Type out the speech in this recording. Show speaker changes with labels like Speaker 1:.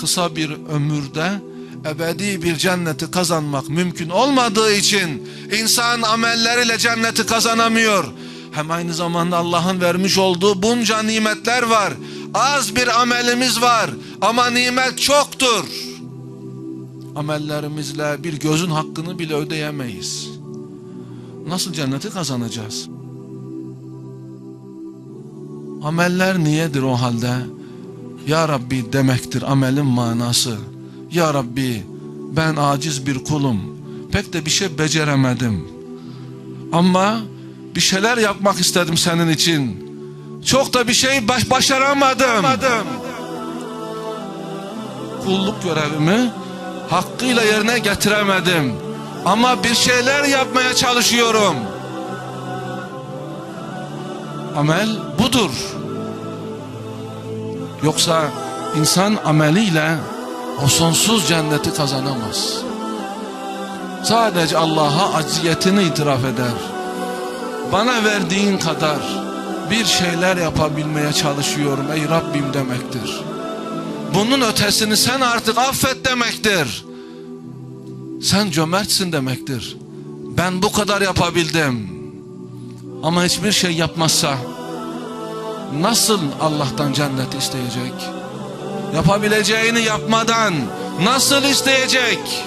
Speaker 1: Kısa bir ömürde ebedi bir cenneti kazanmak mümkün olmadığı için insan amelleriyle cenneti kazanamıyor. Hem aynı zamanda Allah'ın vermiş olduğu bunca nimetler var. Az bir amelimiz var ama nimet çoktur. Amellerimizle bir gözün hakkını bile ödeyemeyiz. Nasıl cenneti kazanacağız? Ameller niyedir o halde? Ya Rabbi demektir amelin manası. Ya Rabbi ben aciz bir kulum. Pek de bir şey beceremedim. Ama bir şeyler yapmak istedim senin için. Çok da bir şey baş başaramadım. Kulluk görevimi hakkıyla yerine getiremedim. Ama bir şeyler yapmaya çalışıyorum. Amel budur. Yoksa insan ameliyle o sonsuz cenneti kazanamaz. Sadece Allah'a acziyetini itiraf eder. Bana verdiğin kadar bir şeyler yapabilmeye çalışıyorum ey Rabbim demektir. Bunun ötesini sen artık affet demektir. Sen cömertsin demektir. Ben bu kadar yapabildim. Ama hiçbir şey yapmazsa nasıl Allah'tan cennet isteyecek? Yapabileceğini yapmadan nasıl isteyecek?